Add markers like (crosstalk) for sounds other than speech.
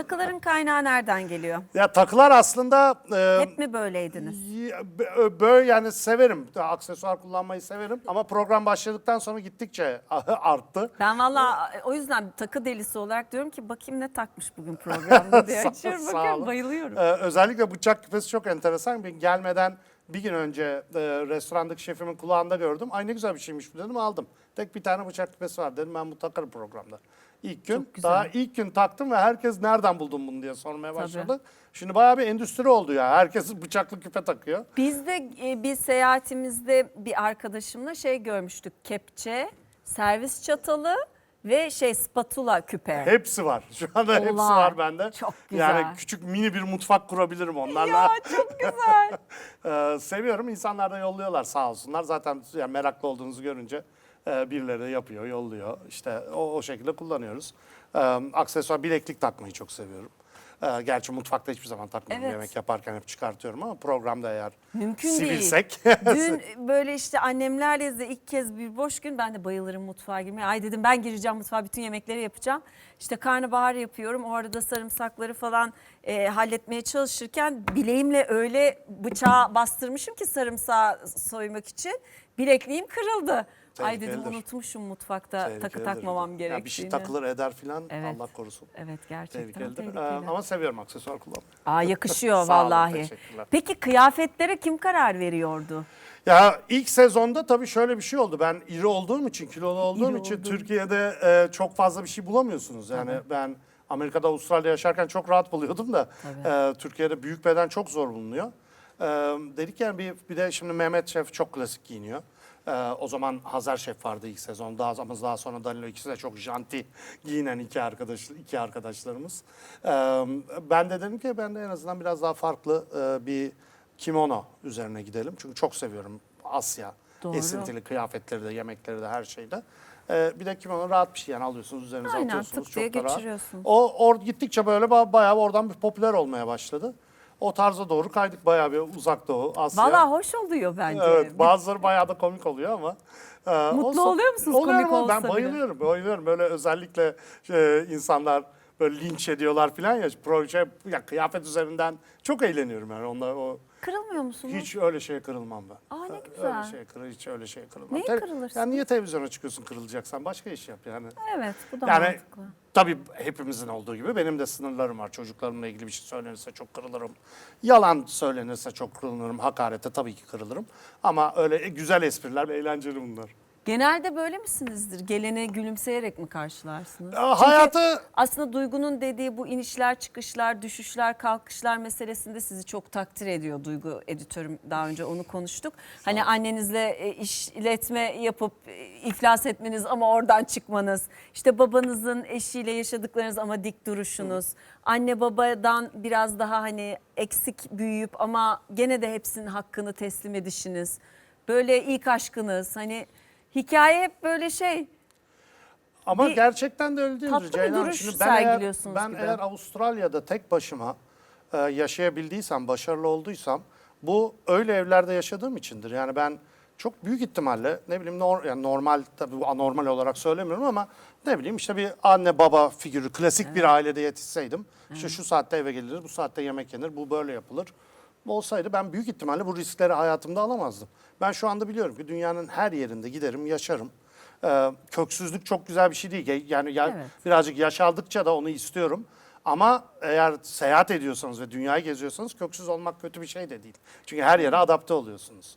Takıların kaynağı nereden geliyor? Ya takılar aslında e, Hep mi böyleydiniz? Böyle yani severim. Aksesuar kullanmayı severim. Ama program başladıktan sonra gittikçe (laughs) arttı. Ben valla o yüzden takı delisi olarak diyorum ki bakayım ne takmış bugün programda diye (laughs) Sağ- açıyorum sağ bakıyorum olun. bayılıyorum. Ee, özellikle bıçak küpesi çok enteresan. Ben gelmeden bir gün önce e, restorandaki şefimin kulağında gördüm. Ay ne güzel bir şeymiş bu dedim aldım. Tek bir tane bıçak küpesi var dedim ben bu takarım programda. İlk gün Çok güzel. daha ilk gün taktım ve herkes nereden buldun bunu diye sormaya başladı. Şimdi bayağı bir endüstri oldu ya. Herkes bıçaklı küpe takıyor. Biz de e, bir seyahatimizde bir arkadaşımla şey görmüştük. Kepçe, servis çatalı ve şey spatula küpe. Hepsi var. Şu anda hepsi var bende. Çok güzel. Yani küçük mini bir mutfak kurabilirim onlarla. Ya çok güzel. (laughs) Ee, seviyorum. İnsanlar da yolluyorlar sağ olsunlar. Zaten yani meraklı olduğunuzu görünce e, birileri de yapıyor, yolluyor. İşte o, o şekilde kullanıyoruz. Ee, aksesuar bileklik takmayı çok seviyorum. Ee, gerçi mutfakta hiçbir zaman takmıyorum. Evet. Yemek yaparken hep çıkartıyorum ama programda eğer Mümkün değil. sivilsek. Dün (laughs) böyle işte annemlerle de ilk kez bir boş gün ben de bayılırım mutfağa girmeye. Ay dedim ben gireceğim mutfağa bütün yemekleri yapacağım. İşte karnabahar yapıyorum. O arada sarımsakları falan e, halletmeye çalışırken bileğimle öyle bıçağı bastırmışım ki sarımsağı soymak için. Bilekliğim kırıldı. Ay dedim Tehlikelidir. unutmuşum mutfakta takı Tehlikelidir. takmamam Ya gerektiğini. bir şey takılır eder filan Evet. Allah korusun. Evet gerçekten Tehlikelidir. Ee, tehlikeli. ama seviyorum aksesuar kullanmayı. Aa yakışıyor (laughs) Sağ olun, vallahi. teşekkürler. Peki kıyafetlere kim karar veriyordu? Ya ilk sezonda tabii şöyle bir şey oldu. Ben iri olduğum için, kilolu olduğum İri için olduğun. Türkiye'de e, çok fazla bir şey bulamıyorsunuz. Yani ben Amerika'da, Avustralya yaşarken çok rahat buluyordum da e, Türkiye'de büyük beden çok zor bulunuyor. E, dedik yani bir, bir de şimdi Mehmet Şef çok klasik giyiniyor. E, o zaman Hazar Şef vardı ilk sezon. Daha ama daha sonra Danilo ikisi de çok janti giyinen iki arkadaş iki arkadaşlarımız. E, ben de dedim ki ben de en azından biraz daha farklı e, bir kimono üzerine gidelim. Çünkü çok seviyorum Asya Doğru. esintili kıyafetleri de, yemekleri de, her şeyde. Ee, bir de kimono rahat bir şey yani alıyorsunuz üzerinize Aynen, atıyorsunuz. tık diye geçiriyorsun. O or, gittikçe böyle ba- bayağı oradan bir popüler olmaya başladı. O tarza doğru kaydık bayağı bir uzak doğu, Asya. Valla hoş oluyor bence. Evet bazıları bayağı da komik oluyor ama. e, Mutlu olsun. oluyor musunuz komik olsa Ben bayılıyorum, bayılıyorum. Böyle özellikle e, insanlar böyle linç ediyorlar falan ya proje ya kıyafet üzerinden çok eğleniyorum yani onlar o Kırılmıyor musunuz? hiç öyle şeye kırılmam ben. Aa, ne Öyle güzel. şeye kırıl, hiç öyle şeye kırılmam. Neye Te- kırılırsın? Yani niye televizyona çıkıyorsun kırılacaksan başka iş yap yani. Evet bu da Yani mantıklı. tabii hepimizin olduğu gibi benim de sınırlarım var. Çocuklarımla ilgili bir şey söylenirse çok kırılırım. Yalan söylenirse çok kırılırım. Hakarete tabii ki kırılırım. Ama öyle güzel espriler, eğlenceli bunlar. Genelde böyle misinizdir? Gelene gülümseyerek mi karşılarsınız? Ya, Çünkü hayatı aslında Duygu'nun dediği bu inişler, çıkışlar, düşüşler, kalkışlar meselesinde sizi çok takdir ediyor Duygu editörüm. Daha önce onu konuştuk. Hani annenizle e, işletme yapıp e, iflas etmeniz ama oradan çıkmanız. işte babanızın eşiyle yaşadıklarınız ama dik duruşunuz. Anne babadan biraz daha hani eksik büyüyüp ama gene de hepsinin hakkını teslim edişiniz. Böyle ilk aşkınız hani hikaye hep böyle şey Ama Bir gerçekten de öyle değildir tatlı bir Ceylan. duruş Şimdi ben eğer, sergiliyorsunuz ben gibi. eğer Avustralya'da tek başıma e, yaşayabildiysem, başarılı olduysam bu öyle evlerde yaşadığım içindir. Yani ben çok büyük ihtimalle ne bileyim nor- yani normal tabii bu anormal olarak söylemiyorum ama ne bileyim işte bir anne baba figürü klasik bir ailede yetişseydim. işte şu saatte eve gelir, bu saatte yemek yenir, bu böyle yapılır. Olsaydı ben büyük ihtimalle bu riskleri hayatımda alamazdım. Ben şu anda biliyorum ki dünyanın her yerinde giderim, yaşarım. Ee, köksüzlük çok güzel bir şey değil. Yani ya- Evet. birazcık yaş aldıkça da onu istiyorum. Ama eğer seyahat ediyorsanız ve dünyayı geziyorsanız köksüz olmak kötü bir şey de değil. Çünkü her yere adapte oluyorsunuz.